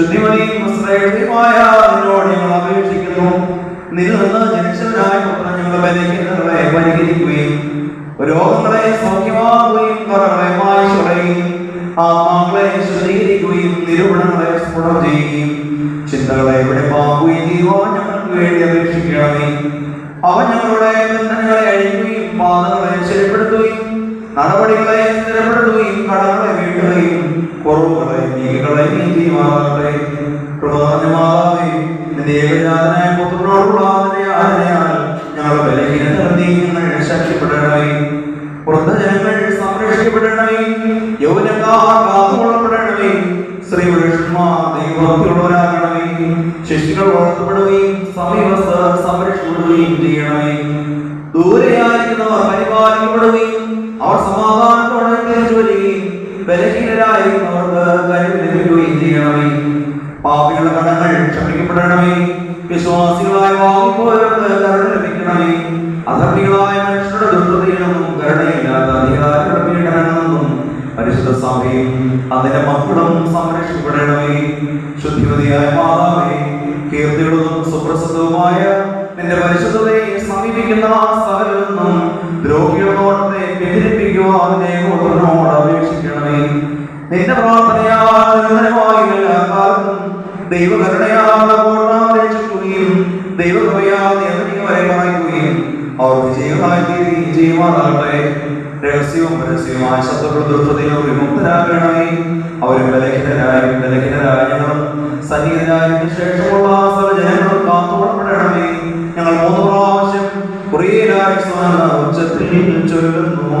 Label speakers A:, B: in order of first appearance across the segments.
A: ശുദ്ധിമതിയും ശ്രേഷ്ഠയുമായ നിന്നോട് ഞങ്ങൾ അപേക്ഷിക്കുന്നു. നിന്നിൽ നിന്ന് ജനിച്ചവനായ പുത്രൻ ഞങ്ങളുടെ ബലഹീനതകളെ പരിഹരിക്കുകയും രോഗങ്ങളെ സൗഖ്യമാക്കുകയും കറകളെ മായ്ച്ചുകളയുകയും ആത്മാക്കളെ ശുദ്ധീകരിക്കുകയും നിരൂപണങ്ങളെ സ്ഫുടം ചെയ്യുകയും ചിന്തകളെ വെളിപ്പാക്കുകയും ചെയ്യുവാൻ ഞങ്ങൾക്ക് വേണ്ടി അപേക്ഷിക്കണമേ അവൻ ഞങ്ങളുടെ ബന്ധനങ്ങളെ അഴിക്കുകയും പാദങ്ങളെ നടപടികളെ സ്ഥിരപ്പെടുത്തുകയും കടങ്ങളെ കുറവുകളെ നീക്കുകളെയും ചെയ്യുമാറാകട്ടെ പ്രധാന ദേവജാതനായ പുത്രനോടുള്ള അതിന്റെ ആദരയാൽ ഞങ്ങൾ ബലഹീനത നീങ്ങുന്ന ശക്തിപ്പെടണമേ. വൃദ്ധജനങ്ങൾ സംരക്ഷിക്കപ്പെടണമേ. യൗവനക്കാർ കാത്തുകൊള്ളപ്പെടണമേ. ശ്രീ പുരുഷന്മാർ ദൈവഭക്തിയുള്ളവരാകണമേ. ശിശുക്കൾ വളർത്തപ്പെടുകയും സമീപസ്ഥ സംരക്ഷിക്കപ്പെടുകയും ചെയ്യണമേ. ദൂരെയായിരിക്കുന്നവർ പരിപാലിക്കപ്പെടുകയും അവർ സമാധാനത്തോടെ ക്ഷമിക്കപ്പെടണമേ വിശ്വാസികളായ ലഭിക്കണമേ. അധർമ്മികളായ മനുഷ്യരുടെ നിന്നും നിന്നും അതിന്റെ മക്കളും സംരക്ഷിക്കപ്പെടണമേ. ശുദ്ധിമതിയായ മാതാവേ കീർത്തിയുള്ളതും സുപ്രസിദ്ധവുമായ നിന്റെ പരിശുദ്ധതയെ സമീപിക്കുന്ന സകലൊന്നും ദ്രോഹികളോടത്തെ വ്യതിരിപ്പിക്കുവാൻ ദൈവത്തിനോട് അപേക്ഷിക്കണമേ. നിന്റെ ദൈവകരുണയാൽ കോട്ടാതിരക്കുകയും ദൈവകൃപയാൽ നിയമനിക വരെ മറയ്ക്കുകയും അവർ വിജയങ്ങളായി തീരുകയും ചെയ്യുവാനാകട്ടെ രഹസ്യവും പരസ്യവുമായ ശത്രുക്കൾ ദുഷ്ടതയിൽ വിമുക്തരാകണമേ അവരും ബലഹീനരായും ബലഹീനരായ ഞങ്ങളും സന്നിഹിതരായും ശേഷമുള്ള സകല ജനങ്ങളും കാത്തുകൊള്ളപ്പെടണമേ ഞങ്ങൾ മൂന്ന് പ്രാവശ്യം കുറേരായി ഉച്ചത്തിൽ ചൊല്ലുന്നു.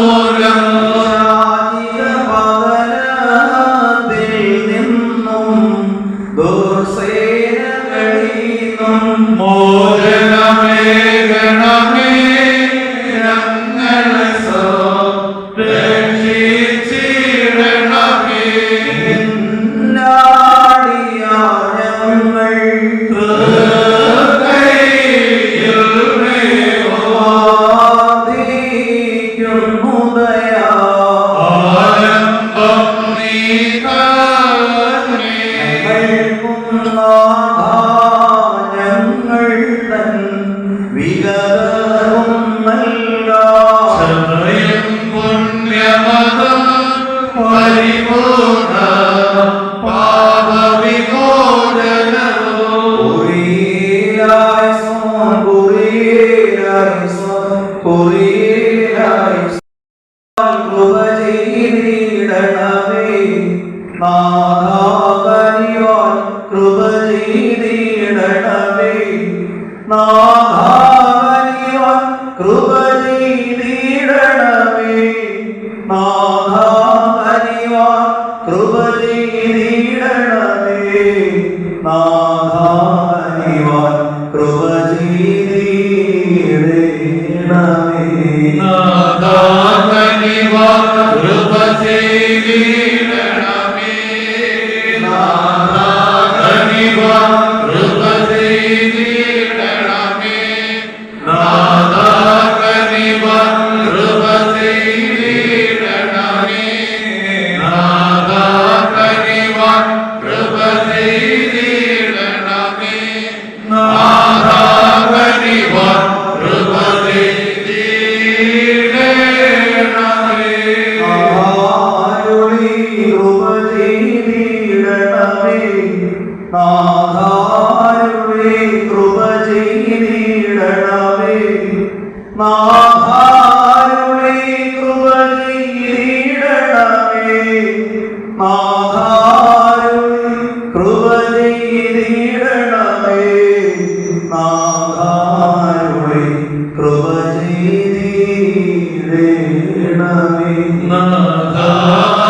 A: കൃപ
B: Allah